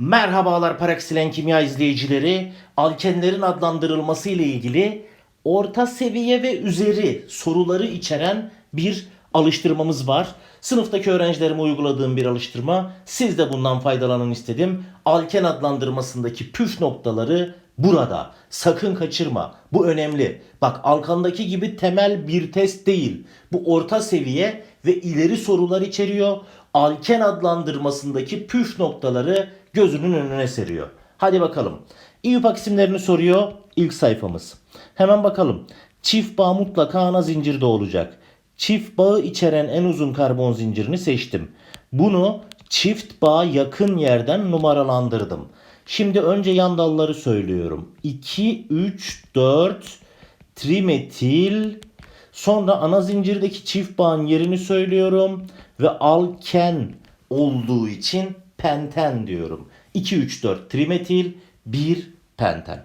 Merhabalar Paraksilen Kimya izleyicileri. Alkenlerin adlandırılması ile ilgili orta seviye ve üzeri soruları içeren bir alıştırmamız var. Sınıftaki öğrencilerime uyguladığım bir alıştırma. Siz de bundan faydalanın istedim. Alken adlandırmasındaki püf noktaları burada. Sakın kaçırma. Bu önemli. Bak Alkan'daki gibi temel bir test değil. Bu orta seviye ve ileri sorular içeriyor. Alken adlandırmasındaki püf noktaları gözünün önüne seriyor. Hadi bakalım. İYUPAK isimlerini soruyor. İlk sayfamız. Hemen bakalım. Çift bağ mutlaka ana zincirde olacak. Çift bağı içeren en uzun karbon zincirini seçtim. Bunu çift bağ yakın yerden numaralandırdım. Şimdi önce yan dalları söylüyorum. 2, 3, 4 trimetil Sonra ana zincirdeki çift bağın yerini söylüyorum ve alken olduğu için penten diyorum. 2 3 4 trimetil 1 penten.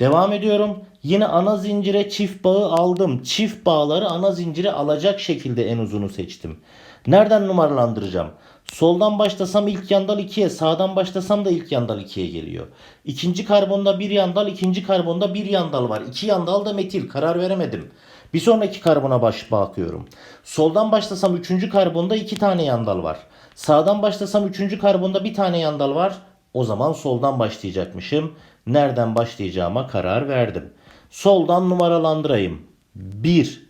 Devam ediyorum. Yine ana zincire çift bağı aldım. Çift bağları ana zincire alacak şekilde en uzunu seçtim. Nereden numaralandıracağım? Soldan başlasam ilk yandal 2'ye, sağdan başlasam da ilk yandal 2'ye geliyor. İkinci karbonda bir yandal, ikinci karbonda bir yandal var. İki yandal da metil. Karar veremedim. Bir sonraki karbona baş bakıyorum. Soldan başlasam üçüncü karbonda iki tane yandal var. Sağdan başlasam üçüncü karbonda bir tane yandal var. O zaman soldan başlayacakmışım. Nereden başlayacağıma karar verdim. Soldan numaralandırayım. 1,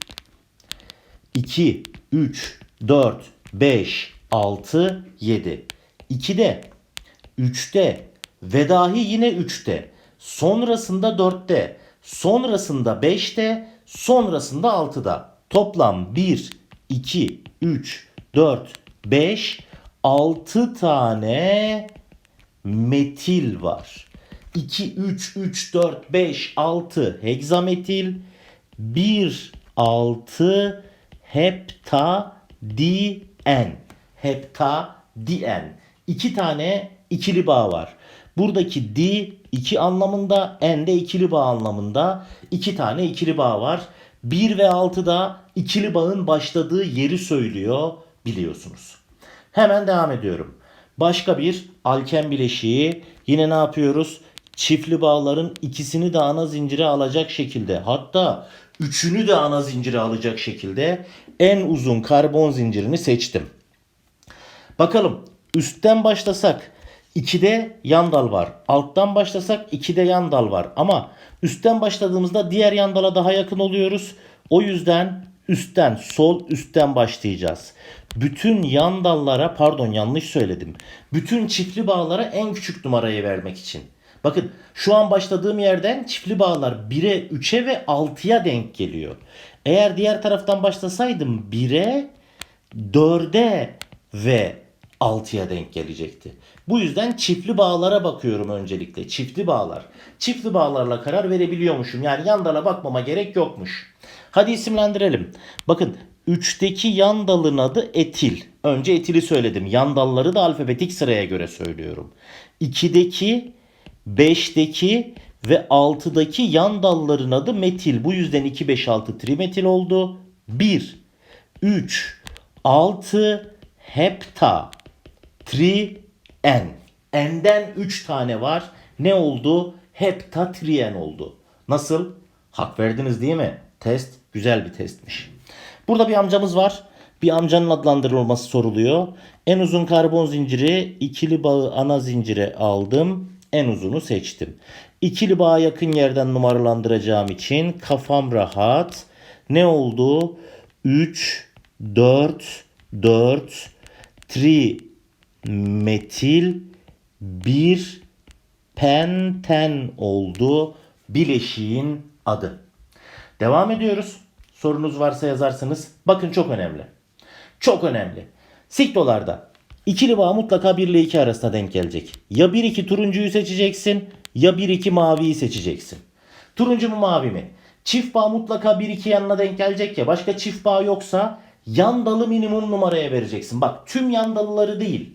2, 3, 4, 5, 6, 7. 2'de, 3'te ve dahi yine 3'te. Sonrasında 4'te, sonrasında 5'te, sonrasında 6'da. Toplam 1, 2, 3, 4, 5, 6 tane metil var. 2, 3, 3, 4, 5, 6 hegzametil. 1, 6 heptadien. Heptadien. İki tane ikili bağ var. Buradaki di iki anlamında, en de ikili bağ anlamında. iki tane ikili bağ var. 1 ve 6 da ikili bağın başladığı yeri söylüyor biliyorsunuz. Hemen devam ediyorum. Başka bir alken bileşiği. Yine ne yapıyoruz? Çiftli bağların ikisini de ana zincire alacak şekilde hatta üçünü de ana zincire alacak şekilde en uzun karbon zincirini seçtim. Bakalım üstten başlasak 2'de yan dal var. Alttan başlasak 2'de yan dal var. Ama üstten başladığımızda diğer yan dala daha yakın oluyoruz. O yüzden üstten sol üstten başlayacağız. Bütün yan dallara pardon yanlış söyledim. Bütün çiftli bağlara en küçük numarayı vermek için. Bakın şu an başladığım yerden çiftli bağlar 1'e, 3'e ve 6'ya denk geliyor. Eğer diğer taraftan başlasaydım 1'e, 4'e ve 6'ya denk gelecekti. Bu yüzden çiftli bağlara bakıyorum öncelikle. Çiftli bağlar. Çiftli bağlarla karar verebiliyormuşum. Yani yan dala bakmama gerek yokmuş. Hadi isimlendirelim. Bakın 3'teki yan dalın adı etil. Önce etili söyledim. Yan dalları da alfabetik sıraya göre söylüyorum. 2'deki, 5'teki ve 6'daki yan dalların adı metil. Bu yüzden 2, 5, 6 trimetil oldu. 1, 3, 6 hepta tri en. N'den 3 tane var. Ne oldu? Heptatrien oldu. Nasıl? Hak verdiniz değil mi? Test güzel bir testmiş. Burada bir amcamız var. Bir amcanın adlandırılması soruluyor. En uzun karbon zinciri ikili bağı ana zincire aldım. En uzunu seçtim. İkili bağa yakın yerden numaralandıracağım için kafam rahat. Ne oldu? 3, 4, 4, tri metil 1 penten oldu bileşiğin adı. Devam ediyoruz. Sorunuz varsa yazarsınız. Bakın çok önemli. Çok önemli. Siklolarda ikili bağ mutlaka 1 ile 2 arasında denk gelecek. Ya 1-2 turuncuyu seçeceksin ya 1-2 maviyi seçeceksin. Turuncu mu mavi mi? Çift bağ mutlaka 1-2 yanına denk gelecek ya. Başka çift bağ yoksa yan dalı minimum numaraya vereceksin. Bak tüm yan dalıları değil.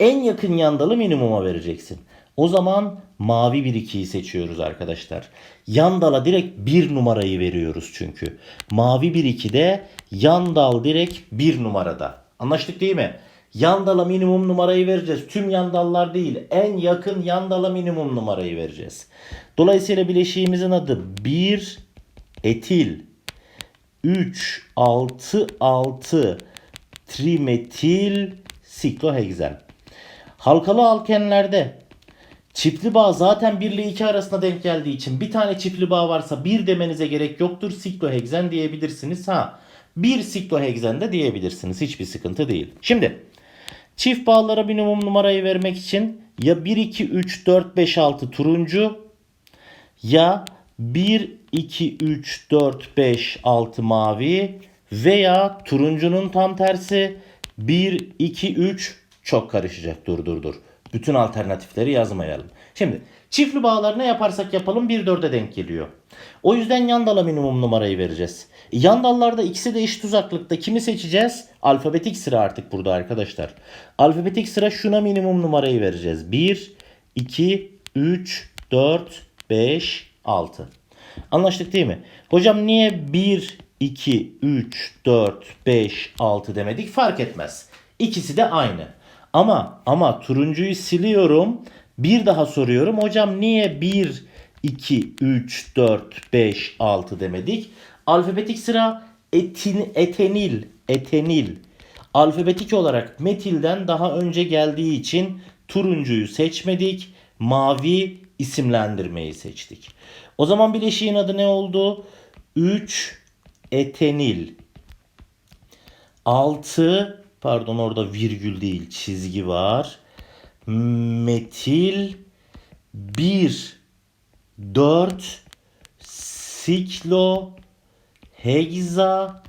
En yakın yan dalı minimuma vereceksin. O zaman mavi 1-2'yi seçiyoruz arkadaşlar. Yan dala direkt 1 numarayı veriyoruz çünkü. Mavi 1-2'de yan dal direkt 1 numarada. Anlaştık değil mi? Yandala minimum numarayı vereceğiz. Tüm yandallar değil. En yakın yandala minimum numarayı vereceğiz. Dolayısıyla bileşiğimizin adı 1 etil 3 6 6 trimetil sikloheksen. Halkalı alkenlerde çiftli bağ zaten 1 ile 2 arasında denk geldiği için bir tane çiftli bağ varsa bir demenize gerek yoktur. Sikloheksen diyebilirsiniz. Ha bir sikloheksen de diyebilirsiniz. Hiçbir sıkıntı değil. Şimdi çift bağlara minimum numarayı vermek için ya 1 2 3 4 5 6 turuncu ya 1 2 3 4 5 6 mavi veya turuncunun tam tersi 1 2 3 çok karışacak. Dur dur dur. Bütün alternatifleri yazmayalım. Şimdi çiftli bağlar ne yaparsak yapalım 1 4'e denk geliyor. O yüzden yandala minimum numarayı vereceğiz. E, Yandallarda ikisi de eşit uzaklıkta. Kimi seçeceğiz? Alfabetik sıra artık burada arkadaşlar. Alfabetik sıra şuna minimum numarayı vereceğiz. 1, 2, 3, 4, 5, 6. Anlaştık değil mi? Hocam niye 1, 2, 3, 4, 5, 6 demedik? Fark etmez. İkisi de aynı. Ama ama turuncuyu siliyorum. Bir daha soruyorum. Hocam niye 1, 2, 3, 4, 5, 6 demedik? Alfabetik sıra etin, etenil, etenil. Alfabetik olarak metilden daha önce geldiği için turuncuyu seçmedik. Mavi isimlendirmeyi seçtik. O zaman bileşiğin adı ne oldu? 3 etenil. 6 pardon orada virgül değil çizgi var. Metil 1 4 siklo hegza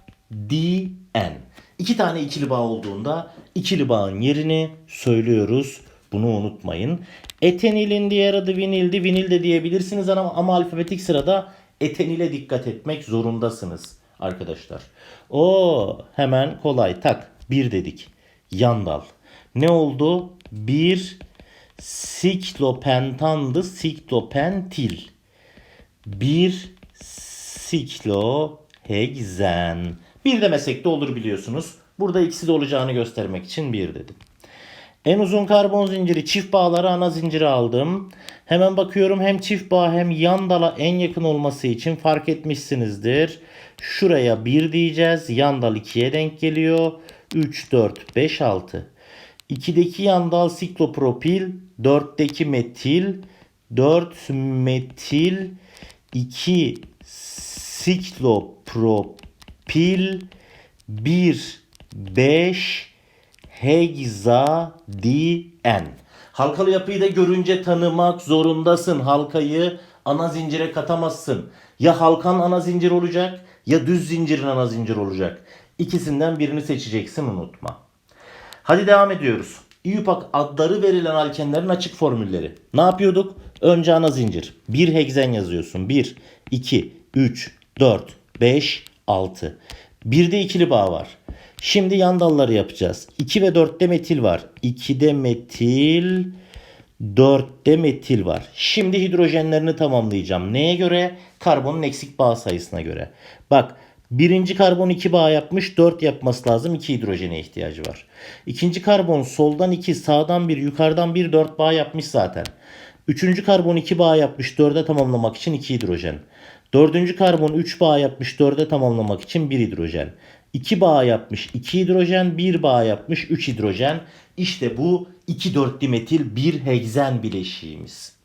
dien. İki tane ikili bağ olduğunda ikili bağın yerini söylüyoruz. Bunu unutmayın. Etenilin diğer adı vinildi. Vinil de diyebilirsiniz ama, ama alfabetik sırada etenile dikkat etmek zorundasınız arkadaşlar. O hemen kolay tak. Bir dedik. Yandal. Ne oldu? Bir siklopentandı. Siklopentil. Bir siklohegzen. Bir demesek de olur biliyorsunuz. Burada ikisi de olacağını göstermek için bir dedim. En uzun karbon zinciri çift bağları ana zinciri aldım. Hemen bakıyorum hem çift bağ hem yan dala en yakın olması için fark etmişsinizdir. Şuraya 1 diyeceğiz. Yan dal 2'ye denk geliyor. 3, 4, 5, 6. 2'deki yan dal siklopropil. 4'teki metil. 4 metil. 2 siklopropil. 1, 5, hegzadien. Halkalı yapıyı da görünce tanımak zorundasın. Halkayı ana zincire katamazsın. Ya halkan ana zincir olacak ya düz zincirin ana zincir olacak. İkisinden birini seçeceksin unutma. Hadi devam ediyoruz. İYUPAK adları verilen alkenlerin açık formülleri. Ne yapıyorduk? Önce ana zincir. 1 hegzen yazıyorsun. 1, 2, 3, 4, 5, 6. Bir de ikili bağ var. Şimdi yan dalları yapacağız. 2 ve 4'te metil var. 2'de metil, 4'te metil var. Şimdi hidrojenlerini tamamlayacağım. Neye göre? Karbonun eksik bağ sayısına göre. Bak birinci karbon 2 bağ yapmış 4 yapması lazım. 2 hidrojene ihtiyacı var. İkinci karbon soldan 2 sağdan 1 yukarıdan 1 4 bağ yapmış zaten. Üçüncü karbon 2 bağ yapmış 4'e tamamlamak için 2 hidrojen. Dördüncü karbon 3 bağ yapmış 4'e tamamlamak için 1 hidrojen. 2 bağ yapmış 2 hidrojen, 1 bağ yapmış 3 hidrojen. İşte bu 2,4 dimetil bir hegzen bileşiğimiz.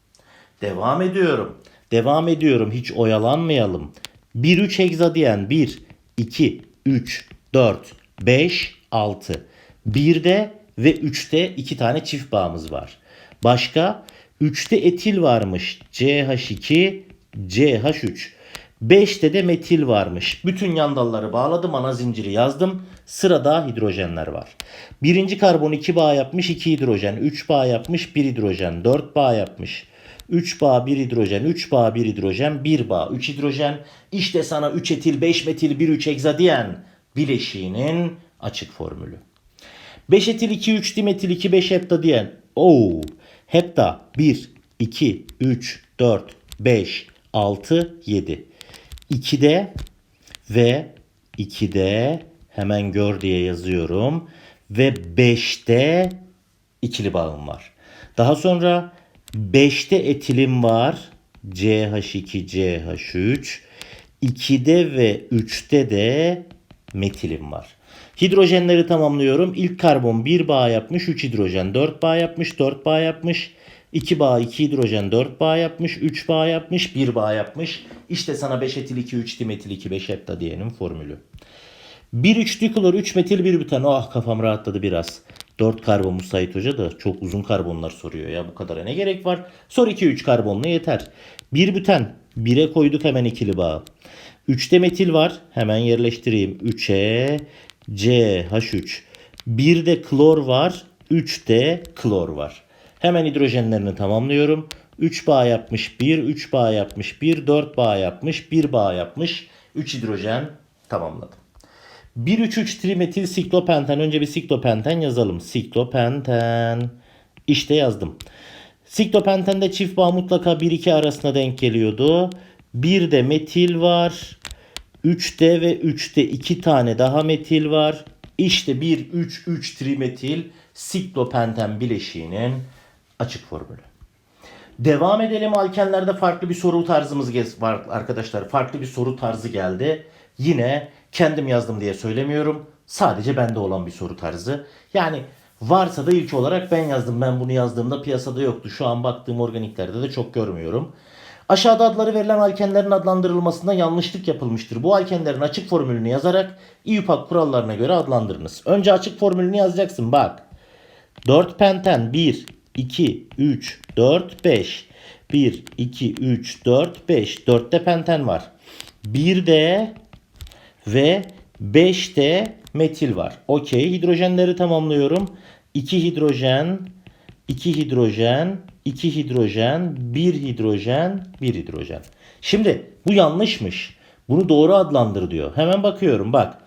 Devam ediyorum. Devam ediyorum. Hiç oyalanmayalım. 1-3 hegzadiyen 1, 2, 3, 4, 5, 6. 1'de ve 3'te 2 tane çift bağımız var. Başka 3'te etil varmış. CH2, CH3. 5'te de metil varmış. Bütün yan dalları bağladım. Ana zinciri yazdım. Sırada hidrojenler var. Birinci karbon 2 bağ yapmış 2 hidrojen. 3 bağ yapmış 1 hidrojen. 4 bağ yapmış. 3 bağ 1 hidrojen. 3 bağ 1 hidrojen. 1 bağ 3 hidrojen. İşte sana 3 etil 5 metil 1 3 hegzadiyen bileşiğinin açık formülü. 5 etil 2 3 dimetil 2 5 hepta diyen. Oo. Hepta 1 2 3 4 5 6 7. 2'de ve 2'de hemen gör diye yazıyorum. ve 5'te ikili bağım var. Daha sonra 5'te etilim var. CH2, CH3. 2'de ve 3'te de metilim var. Hidrojenleri tamamlıyorum. İlk karbon 1 bağ yapmış, 3 hidrojen 4 bağ yapmış, 4 bağ yapmış. 2 bağ 2 hidrojen 4 bağ yapmış, 3 bağ yapmış, 1 bağ yapmış. İşte sana 5 etil 2, 3 dimetil 2, 5 hepta diyenin formülü. 1 3 diklor 3 metil 1 büten. Oh kafam rahatladı biraz. 4 karbon Musait Hoca da çok uzun karbonlar soruyor ya. Bu kadara ne gerek var? Sor 2 3 karbonla yeter. 1 büten 1'e koyduk hemen ikili bağ. 3'te metil var. Hemen yerleştireyim. 3'e CH3. 1'de klor var. 3'te klor var. Hemen hidrojenlerini tamamlıyorum. 3 bağ yapmış 1, 3 bağ yapmış 1, 4 bağ yapmış, 1 bağ yapmış. 3 hidrojen tamamladım. 1,3,3 trimetil siklopenten. Önce bir siklopenten yazalım. Siklopenten. İşte yazdım. Siklopentende çift bağ mutlaka 1-2 arasına denk geliyordu. Bir de metil var. 3'te ve 3'te 2 tane daha metil var. İşte 1-3-3 trimetil siklopenten bileşiğinin açık formülü. Devam edelim. Alkenlerde farklı bir soru tarzımız var arkadaşlar. Farklı bir soru tarzı geldi. Yine kendim yazdım diye söylemiyorum. Sadece bende olan bir soru tarzı. Yani varsa da ilk olarak ben yazdım. Ben bunu yazdığımda piyasada yoktu. Şu an baktığım organiklerde de çok görmüyorum. Aşağıda adları verilen alkenlerin adlandırılmasında yanlışlık yapılmıştır. Bu alkenlerin açık formülünü yazarak İUPAC kurallarına göre adlandırınız. Önce açık formülünü yazacaksın bak. 4 penten 1, 2, 3, 4, 5. 1, 2, 3, 4, 5. 4'te penten var. 1'de ve 5'te metil var. Okey. Hidrojenleri tamamlıyorum. 2 hidrojen, 2 hidrojen, 2 hidrojen, 1 hidrojen, 1 hidrojen. Şimdi bu yanlışmış. Bunu doğru adlandır diyor. Hemen bakıyorum bak.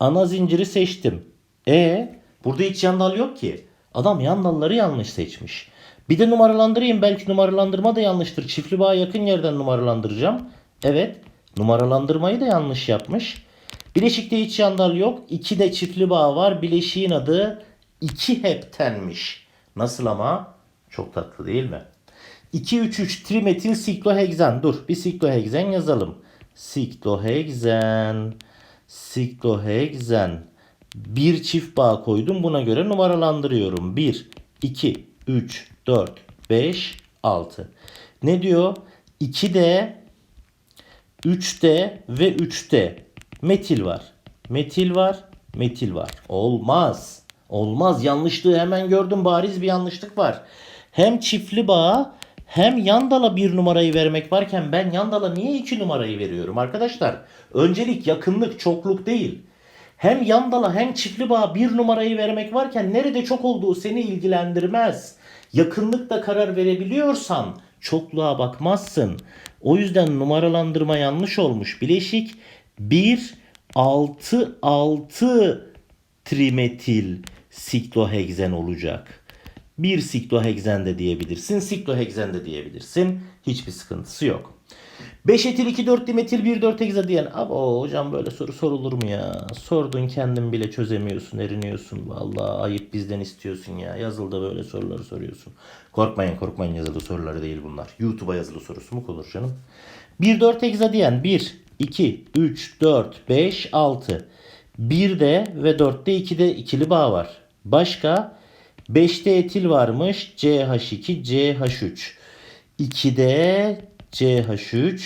Ana zinciri seçtim. E burada hiç yan dal yok ki. Adam yan dalları yanlış seçmiş. Bir de numaralandırayım. Belki numaralandırma da yanlıştır. Çiftli bağa yakın yerden numaralandıracağım. Evet. Numaralandırmayı da yanlış yapmış. Bileşikte hiç yan dal yok. 2 de çiftli bağ var. Bileşiğin adı 2 heptenmiş. Nasıl ama? Çok tatlı değil mi? 2-3-3 trimetil sikloheksen. Dur bir sikloheksen yazalım. Sikloheksen. Sikloheksen. Bir çift bağ koydum. Buna göre numaralandırıyorum. 1, 2, 3, 4, 5, 6. Ne diyor? 2'de 3'te ve 3'te metil var. Metil var, metil var. Olmaz. Olmaz. Yanlışlığı hemen gördüm. Bariz bir yanlışlık var. Hem çiftli bağa hem yandala bir numarayı vermek varken ben yandala niye iki numarayı veriyorum arkadaşlar? Öncelik yakınlık, çokluk değil. Hem yandala hem çiftli bağa bir numarayı vermek varken nerede çok olduğu seni ilgilendirmez. Yakınlıkta karar verebiliyorsan çokluğa bakmazsın. O yüzden numaralandırma yanlış olmuş. Bileşik 1 6 6 trimetil sikloheksen olacak. Bir sikloheksen de diyebilirsin, sikloheksen de diyebilirsin. Hiçbir sıkıntısı yok. 5 etil 2 4 dimetil 1 4 heksa diyen. Abo hocam böyle soru sorulur mu ya? Sordun kendin bile çözemiyorsun, eriniyorsun. Vallahi ayıp bizden istiyorsun ya. Yazılıda böyle soruları soruyorsun. Korkmayın korkmayın yazılı soruları değil bunlar. YouTube'a yazılı sorusu mu olur canım? 1 4 heksa diyen 1 2 3 4 5 6. 1'de ve 4'te 2'de ikili bağ var. Başka 5'te etil varmış. CH2, CH3. 2'de CH3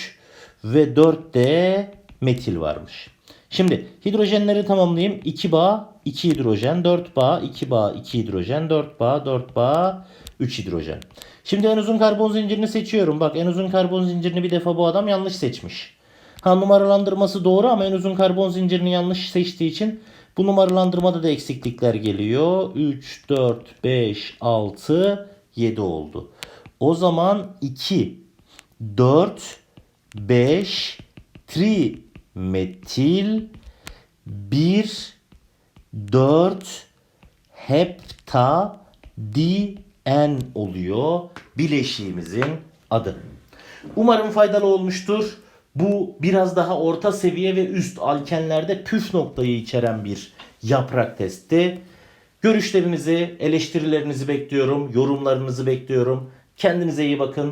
ve 4'te metil varmış. Şimdi hidrojenleri tamamlayayım. 2 bağ, 2 hidrojen, 4 bağ, 2 bağ, 2 hidrojen, 4 bağ, 4 bağ, 3 hidrojen. Şimdi en uzun karbon zincirini seçiyorum. Bak en uzun karbon zincirini bir defa bu adam yanlış seçmiş. Ha numaralandırması doğru ama en uzun karbon zincirini yanlış seçtiği için bu numaralandırmada da eksiklikler geliyor. 3, 4, 5, 6, 7 oldu. O zaman 2, 4, 5, trimetil, 1, 4, hepta, dien oluyor bileşiğimizin adı. Umarım faydalı olmuştur. Bu biraz daha orta seviye ve üst alkenlerde püf noktayı içeren bir yaprak testi. Görüşlerinizi, eleştirilerinizi bekliyorum, yorumlarınızı bekliyorum. Kendinize iyi bakın.